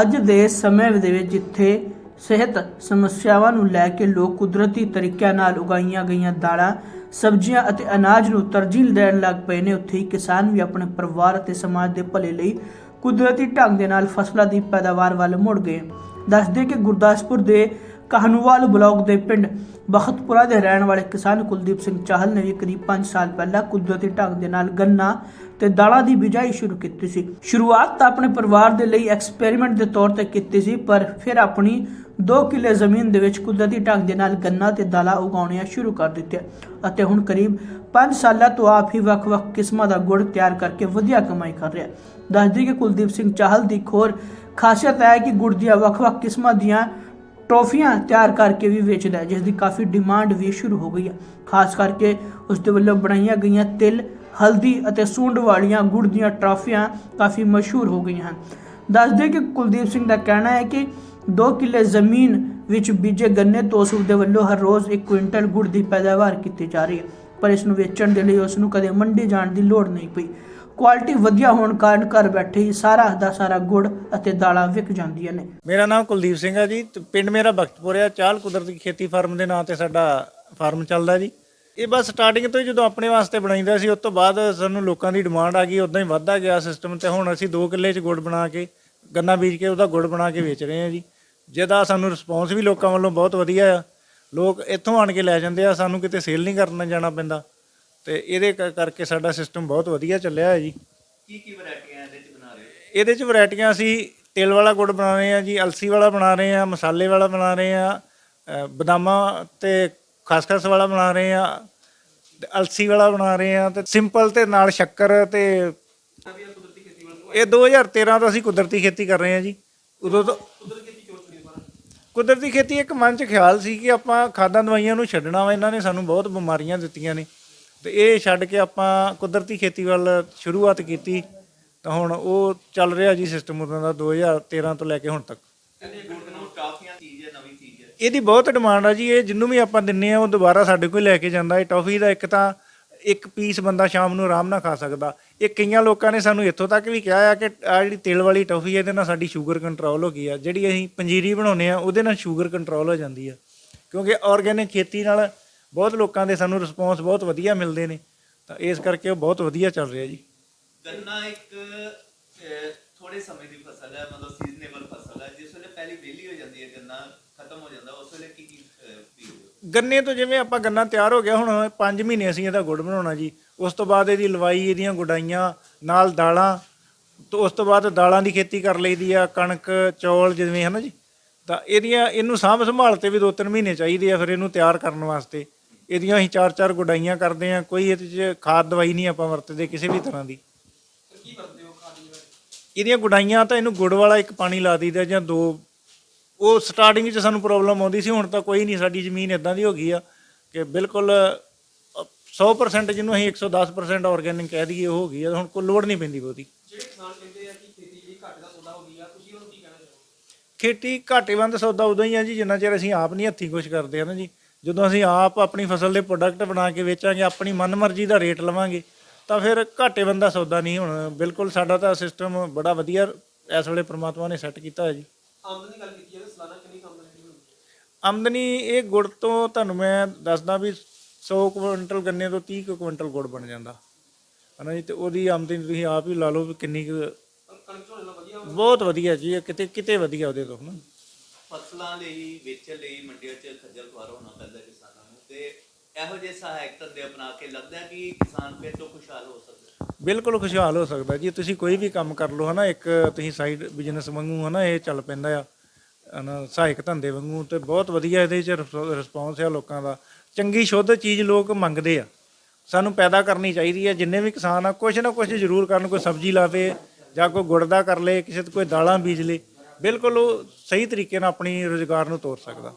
ਅੱਜ ਦੇ ਸਮੇਂ ਦੇ ਵਿੱਚ ਜਿੱਥੇ ਸਿਹਤ ਸਮੱਸਿਆਵਾਂ ਨੂੰ ਲੈ ਕੇ ਲੋਕ ਕੁਦਰਤੀ ਤਰੀਕਿਆਂ ਨਾਲ ਉਗਾਈਆਂ ਗਈਆਂ ਦਾਲਾਂ, ਸਬਜ਼ੀਆਂ ਅਤੇ ਅਨਾਜ ਨੂੰ ਤਰਜੀਹ ਦੇਣ ਲੱਗ ਪਏ ਨੇ, ਉੱਥੇ ਹੀ ਕਿਸਾਨ ਵੀ ਆਪਣੇ ਪਰਿਵਾਰ ਅਤੇ ਸਮਾਜ ਦੇ ਭਲੇ ਲਈ ਕੁਦਰਤੀ ਢੰਗ ਦੇ ਨਾਲ ਫਸਲਾਂ ਦੀ ਪੈਦਾਵਾਰ ਵੱਲ ਮੁੜ ਗਏ। ਦੱਸਦੇ ਕਿ ਗੁਰਦਾਸਪੁਰ ਦੇ ਕਹਨੂਵਾਲ ਬਲਾਕ ਦੇ ਪਿੰਡ ਬਖਤਪੁਰਾ ਦੇ ਰਹਿਣ ਵਾਲੇ ਕਿਸਾਨ ਕੁਲਦੀਪ ਸਿੰਘ ਚਾਹਲ ਨੇ ਵੀ ਕਰੀਬ 5 ਸਾਲ ਪਹਿਲਾਂ ਕੁਦਰਤੀ ਢੰਗ ਦੇ ਨਾਲ ਗੰਨਾ ਤੇ ਦਾਲਾਂ ਦੀ ਬਿਜਾਈ ਸ਼ੁਰੂ ਕੀਤੀ ਸੀ। ਸ਼ੁਰੂਆਤ ਤਾਂ ਆਪਣੇ ਪਰਿਵਾਰ ਦੇ ਲਈ ਐਕਸਪੈਰੀਮੈਂਟ ਦੇ ਤੌਰ ਤੇ ਕੀਤੀ ਸੀ, ਪਰ ਫਿਰ ਆਪਣੀ 2 ਕਿੱਲੇ ਜ਼ਮੀਨ ਦੇ ਵਿੱਚ ਕੁਦਰਤੀ ਢੰਗ ਦੇ ਨਾਲ ਗੰਨਾ ਤੇ ਦਾਲਾਂ ਉਗਾਉਣੀਆਂ ਸ਼ੁਰੂ ਕਰ ਦਿੱਤੀਆਂ ਅਤੇ ਹੁਣ ਕਰੀਬ 5 ਸਾਲਾਂ ਤੋਂ ਆਪ ਹੀ ਵੱਖ-ਵੱਖ ਕਿਸਮਾਂ ਦਾ ਗੁੜ ਤਿਆਰ ਕਰਕੇ ਵਧੀਆ ਕਮਾਈ ਕਰ ਰਿਹਾ। ਦੱਸਦੀ ਕਿ ਕੁਲਦੀਪ ਸਿੰਘ ਚਾਹਲ ਦੀ ਖੋਰ ਖਾਸੀਅਤ ਹੈ ਕਿ ਗੁੜ ਦੀਆਂ ਵੱਖ-ਵੱਖ ਕਿਸਮਾਂ ਦੀਆਂ ਟੌਫੀਆਂ ਤਿਆਰ ਕਰਕੇ ਵੀ ਵੇਚਦਾ ਹੈ ਜਿਸ ਦੀ ਕਾਫੀ ਡਿਮਾਂਡ ਵੀ ਸ਼ੁਰੂ ਹੋ ਗਈ ਹੈ। ਖਾਸ ਕਰਕੇ ਉਸ ਦੇ ਵੱਲੋਂ ਬਣਾਈਆਂ ਗਈਆਂ ਤਿਲ, ਹਲਦੀ ਅਤੇ ਸੁੰਡ ਵਾਲੀਆਂ ਗੁੜ ਦੀਆਂ ਟਰਾਫੀਆਂ ਕਾਫੀ ਮਸ਼ਹੂਰ ਹੋ ਗਈਆਂ ਹਨ। ਦੱਸਦੇ ਕਿ ਕੁਲਦੀਪ ਸਿੰਘ ਦਾ ਕਹਿਣਾ ਹੈ ਕਿ 2 ਕਿੱਲੇ ਜ਼ਮੀਨ ਵਿੱਚ ਬੀਜੇ ਗੰਨੇ ਤੋਂ ਉਸ ਦੇ ਵੱਲੋਂ ਹਰ ਰੋਜ਼ 1 ਕੁਇੰਟਲ ਗੁੜ ਦੀ ਪੈਦਾਵਾਰ ਕੀਤੀ ਜਾ ਰਹੀ ਹੈ, ਪਰ ਇਸ ਨੂੰ ਵੇਚਣ ਦੇ ਲਈ ਉਸ ਨੂੰ ਕਦੇ ਮੰਡੀ ਜਾਣ ਦੀ ਲੋੜ ਨਹੀਂ ਪਈ। ਕੁਆਲਿਟੀ ਵਧੀਆ ਹੋਣ ਕਾਰਨ ਘਰ ਬੈਠੇ ਹੀ ਸਾਰਾ ਦਾ ਸਾਰਾ ਗੁੜ ਅਤੇ ਦਾਲਾਂ ਵਿਕ ਜਾਂਦੀਆਂ ਨੇ। ਮੇਰਾ ਨਾਮ ਕੁਲਦੀਪ ਸਿੰਘ ਆ ਜੀ। ਤੇ ਪਿੰਡ ਮੇਰਾ ਬਖਤਪੁਰ ਆ। ਚਾਲ ਕੁਦਰਤੀ ਖੇਤੀ ਫਾਰਮ ਦੇ ਨਾਂ ਤੇ ਸਾਡਾ ਫਾਰਮ ਚੱਲਦਾ ਜੀ। ਇਹ ਬਸ ਸਟਾਰਟਿੰਗ ਤੋਂ ਹੀ ਜਦੋਂ ਆਪਣੇ ਵਾਸਤੇ ਬਣਾਈਦਾ ਸੀ, ਉਸ ਤੋਂ ਬਾਅਦ ਸਾਨੂੰ ਲੋਕਾਂ ਦੀ ਡਿਮਾਂਡ ਆ ਗਈ। ਉਦਾਂ ਹੀ ਵੱਧਦਾ ਗਿਆ ਸਿਸਟਮ ਤੇ ਹੁਣ ਅਸੀਂ 2 ਕਿੱਲੇ 'ਚ ਗੁੜ ਬਣਾ ਕੇ, ਗੰਨਾ ਬੀਜ ਕੇ ਉਹਦਾ ਗੁੜ ਬਣਾ ਕੇ ਵੇਚ ਰਹੇ ਹਾਂ ਜੀ। ਜਿਹਦਾ ਸਾਨੂੰ ਰਿਸਪੌਂਸ ਵੀ ਲੋਕਾਂ ਵੱਲੋਂ ਬਹੁਤ ਵਧੀਆ ਆ। ਲੋਕ ਇੱਥੋਂ ਆਣ ਕੇ ਲੈ ਜਾਂਦੇ ਆ। ਸਾਨੂੰ ਕਿਤੇ ਸੇਲ ਨਹੀਂ ਕਰਨ ਜਾਣਾ ਪੈਂਦਾ। ਤੇ ਇਹਦੇ ਕ- ਕਰਕੇ ਸਾਡਾ ਸਿਸਟਮ ਬਹੁਤ ਵਧੀਆ ਚੱਲਿਆ ਹੈ ਜੀ। ਕੀ ਕੀ ਵੈਰਾਈਟੀਆਂ ਇਹਦੇ ਚ ਬਣਾ ਰਹੇ ਹੋ? ਇਹਦੇ ਚ ਵੈਰਾਈਟੀਆਂ ਅਸੀਂ ਤਿਲ ਵਾਲਾ ਗੁੜ ਬਣਾ ਰਹੇ ਆ ਜੀ ਅਲਸੀ ਵਾਲਾ ਬਣਾ ਰਹੇ ਆ ਮਸਾਲੇ ਵਾਲਾ ਬਣਾ ਰਹੇ ਆ ਅ, ਬਦਾਮਾਂ ਤੇ ਖਸਖਸ ਵਾਲਾ ਬਣਾ ਰਹੇ ਆ ਤੇ ਅਲਸੀ ਵਾਲਾ ਬਣਾ ਰਹੇ ਆ ਤੇ ਸਿੰਪਲ ਤੇ ਨਾਲ ਸ਼ੱਕਰ ਤੇ ਇਹ 2013 ਤੋਂ ਅਸੀਂ ਕੁਦਰਤੀ ਖੇਤੀ ਕਰ ਰਹੇ ਆ ਜੀ। ਉਦੋਂ ਤੋਂ ਕੁਦਰਤੀ ਖੇਤੀ ਇੱਕ ਮਨ ਚ ਖਿਆਲ ਸੀ ਕਿ ਆਪਾਂ ਖਾਦਾਂ ਦਵਾਈਆਂ ਨੂੰ ਛੱਡਣਾ ਵਾ ਇਹਨਾਂ ਨੇ ਸਾਨੂੰ ਬਹੁਤ ਬਿਮਾਰੀਆਂ ਦਿੱਤੀਆਂ ਨੇ। ਤੇ ਇਹ ਛੱਡ ਕੇ ਆਪਾਂ ਕੁਦਰਤੀ ਖੇਤੀ ਵੱਲ ਸ਼ੁਰੂਆਤ ਕੀਤੀ, ਤਾਂ ਹੁਣ ਉਹ ਚੱਲ ਰਿਹਾ ਜੀ ਸਿਸਟਮ ਉਦੋਂ ਦਾ 2013 ਤੋਂ ਲੈ ਕੇ ਹੁਣ ਤੱਕ। ਇਹਦੀ ਬਹੁਤ ਡਿਮਾਂਡ ਆ ਜੀ, ਇਹ ਜਿੰਨੂੰ ਵੀ ਆਪਾਂ ਦਿੰਨੇ ਆ, ਉਹ ਦੁਬਾਰਾ ਸਾਡੇ ਕੋਲ ਲੈ ਕੇ ਜਾਂਦਾ। ਇਹ ਟੌਫੀ ਦਾ ਇੱਕ ਤਾਂ ਇੱਕ ਪੀਸ ਬੰਦਾ ਸ਼ਾਮ ਨੂੰ ਆਰਾਮ ਨਾਲ ਖਾ ਸਕਦਾ। ਇਹ ਕਈਆਂ ਲੋਕਾਂ ਨੇ ਸਾਨੂੰ ਇੱਥੋਂ ਤੱਕ ਵੀ ਕਿਹਾ ਆ ਕਿ ਆ ਜਿਹੜੀ ਤਿਲ ਵਾਲੀ ਟੌਫੀ ਇਹਦੇ ਨਾਲ ਸਾਡੀ ਸ਼ੂਗਰ ਕੰਟਰੋਲ ਹੋ ਗਈ ਆ। ਜਿਹੜੀ ਅਸੀਂ ਪੰਜੀਰੀ ਬਣਾਉਂਦੇ ਆ, ਉਹਦੇ ਨਾਲ ਸ਼ੂਗਰ ਕੰਟਰੋਲ ਹੋ ਜਾਂਦੀ ਆ। ਕਿਉਂਕਿ ਆਰਗੇਨਿਕ ਖੇਤੀ ਨਾਲ ਬਹੁਤ ਲੋਕਾਂ ਦੇ ਸਾਨੂੰ ਰਿਸਪੌਂਸ ਬਹੁਤ ਵਧੀਆ ਮਿਲਦੇ ਨੇ। ਤਾਂ ਇਸ ਕਰਕੇ ਉਹ ਬਹੁਤ ਵਧੀਆ ਚੱਲ ਰਿਹਾ ਜੀ। ਗੰਨਾ ਇੱਕ ਥੋੜੇ ਸਮੇਂ ਦੀ ਫਸਲ ਹੈ ਮਤਲਬ ਸੀਜ਼ਨੇਬਲ ਫਸਲ ਹੈ। ਜਿਸ ਵੇਲੇ ਪਹਿਲੀ ਵਿਹਲੀ ਹੋ ਜਾਂਦੀ ਹੈ ਗੰਨਾ ਖਤਮ ਹੋ ਜਾਂਦਾ ਉਸ ਵੇਲੇ ਕੀ ਕੀ? ਗੰਨੇ ਤੋਂ ਜਿਵੇਂ ਆਪਾਂ ਗੰਨਾ ਤਿਆਰ ਹੋ ਗਿਆ ਹੁਣ 5 ਮਹੀਨੇ ਅਸੀਂ ਇਹਦਾ ਗੁੜ ਬਣਾਉਣਾ ਜੀ। ਉਸ ਤੋਂ ਬਾਅਦ ਇਹਦੀ ਲਵਾਈ ਇਹਦੀਆਂ ਗੁਡਾਈਆਂ ਨਾਲ ਦਾਲਾਂ ਤੋਂ ਉਸ ਤੋਂ ਬਾਅਦ ਦਾਲਾਂ ਦੀ ਖੇਤੀ ਕਰ ਲਈਦੀ ਆ ਕਣਕ ਚੌਲ ਜਿਵੇਂ ਹਨਾ ਜੀ। ਤਾਂ ਇਹਦੀਆਂ ਇਹਨੂੰ ਸਾਂਭ ਸੰਭਾਲ ਤੇ ਵੀ 2-3 ਮਹੀਨੇ ਚਾਹੀਦੇ ਆ ਫਿਰ ਇਹਨੂੰ ਤਿਆਰ ਕਰਨ ਵਾਸਤੇ। ਇਹਦੀਆਂ ਅਸੀਂ 4-4 ਗੁਡਾਈਆਂ ਕਰਦੇ ਆ ਕੋਈ ਇਹਦੇ 'ਚ ਖਾਦ ਦਵਾਈ ਨਹੀਂ ਆਪਾਂ ਵਰਤਦੇ ਕਿਸੇ ਵੀ ਤਰ੍ਹਾਂ ਦੀ। ਇਹਦੀਆਂ ਗੁਡਾਈਆਂ ਤਾਂ ਇਹਨੂੰ ਗੁੜ ਵਾਲਾ ਇੱਕ ਪਾਣੀ ਲਾ ਦਈਦਾ ਜਾਂ ਦੋ। ਉਹ ਸਟਾਰਟਿੰਗ 'ਚ ਸਾਨੂੰ ਪ੍ਰੋਬਲਮ ਆਉਂਦੀ ਸੀ ਹੁਣ ਤਾਂ ਕੋਈ ਨਹੀਂ ਸਾਡੀ ਜ਼ਮੀਨ ਇਦਾਂ ਦੀ ਹੋ ਗਈ ਆ ਕਿ ਬਿਲਕੁਲ ਅ, 100% ਜਿਹਨੂੰ ਅਸੀਂ 110% ਆਰਗੈਨਿਕ ਕਹਿ ਦਈਏ ਉਹ ਹੋ ਗਈ ਆ ਹੁਣ ਕੋਈ ਲੋੜ ਨਹੀਂ ਪੈਂਦੀ ਬਹੁਤੀ। ਖੇਤੀ ਘਾਟੇਵੰਦ ਸੌਦਾ ਉਦੋਂ ਹੀ ਆ ਜੀ ਜਿੰਨਾ ਚਿਰ ਅਸੀਂ ਆਪ ਨਹੀਂ ਹੱਥੀਂ ਕੁਝ ਕਰਦੇ ਆ ਨਾ ਜੀ। ਜਦੋਂ ਅਸੀਂ ਆਪ ਆਪਣੀ ਫਸਲ ਦੇ ਪ੍ਰੋਡਕਟ ਬਣਾ ਕੇ ਵੇਚਾਂਗੇ ਆਪਣੀ ਮਨਮਰਜ਼ੀ ਦਾ ਰੇਟ ਲਵਾਂਗੇ ਤਾਂ ਫਿਰ ਘਾਟੇਵੰਦ ਦਾ ਸੌਦਾ ਨਹੀਂ ਹੁਣ। ਬਿਲਕੁਲ ਸਾਡਾ ਤਾਂ ਸਿਸਟਮ ਬੜਾ ਵਧੀਆ ਇਸ ਵੇਲੇ ਪ੍ਰਮਾਤਮਾ ਨੇ ਸੈੱਟ ਕੀਤਾ ਹੈ ਜੀ। ਆਮਦਨੀ ਇਹ ਗੁੜ ਤੋਂ ਤੁਹਾਨੂੰ ਮੈਂ ਦੱਸਦਾ ਵੀ 100 ਕੁਇੰਟਲ ਗੰਨੇ ਤੋਂ 30 ਕੁ ਕੁਇੰਟਲ ਗੁੜ ਬਣ ਜਾਂਦਾ। ਹਨਾ ਜੀ ਤੇ ਉਹਦੀ ਆਮਦਨੀ ਤੁਸੀਂ ਆਪ ਹੀ ਲਾ ਲਓ ਵੀ ਕਿੰਨੀ ਕੁ ਬਹੁਤ ਵਧੀਆ ਜੀ ਇਹ ਕਿਤੇ ਕਿਤੇ ਵਧੀਆ ਉਹਦੇ ਤੋਂ ਹਨਾ। ਫਸਲਾਂ ਲਈ, ਵੇਚਣ ਲਈ ਮੰਡੀਆਂ 'ਚ ਖੱਜਲ ਖੁਆਰ ਹੋਣਾ ਪੈਂਦਾ ਕਿਸਾਨਾਂ ਨੂੰ ਤੇ ਇਹੋ ਜਿਹੇ ਸਹਾਇਕ ਧੰਦੇ ਅਪਣਾ ਕੇ ਲੱਗਦਾ ਕਿ ਕਿਸਾਨ ਫਿਰ ਤੋਂ ਖੁਸ਼ਹਾਲ ਹੋ ਸਕਦਾ ਬਿਲਕੁਲ ਖੁਸ਼ਹਾਲ ਹੋ ਸਕਦਾ ਜੀ। ਤੁਸੀਂ ਕੋਈ ਵੀ ਕੰਮ ਕਰ ਲਓ, ਹਨਾ, ਇੱਕ ਤੁਸੀਂ ਸਾਈਡ ਬਿਜ਼ਨਸ ਵਾਂਗੂ, ਹਨਾ, ਇਹ ਚੱਲ ਪੈਂਦਾ ਆ, ਹਨਾ, ਸਹਾਇਕ ਧੰਦੇ ਵਾਂਗੂ ਤੇ ਬਹੁਤ ਵਧੀਆ ਇਹਦੇ ਚ ਰਿਸਪੌਂਸ ਆ ਲੋਕਾਂ ਦਾ। ਚੰਗੀ ਸ਼ੁੱਧ ਚੀਜ਼ ਲੋਕ ਮੰਗਦੇ ਆ। ਸਾਨੂੰ ਪੈਦਾ ਕਰਨੀ ਚਾਹੀਦੀ ਹੈ ਜਿੰਨੇ ਵੀ ਕਿਸਾਨ ਆ ਕੁਝ ਨਾ ਕੁਝ ਜ਼ਰੂਰ ਕਰਨ, ਕੋਈ ਸਬਜ਼ੀ ਲਾਵੇ ਜਾਂ ਕੋਈ ਗੁੜ ਦਾ ਕਰ ਲੇ, ਕਿਸੇ ਤੋਂ ਕੋਈ ਦਾਲਾਂ ਬੀਜ ਲੇ। ਬਿਲਕੁਲ ਉਹ ਸਹੀ ਤਰੀਕੇ ਨਾਲ ਆਪਣੀ ਰੋਜ਼ਗਾਰ ਨੂੰ ਤੋਰ ਸਕਦਾ।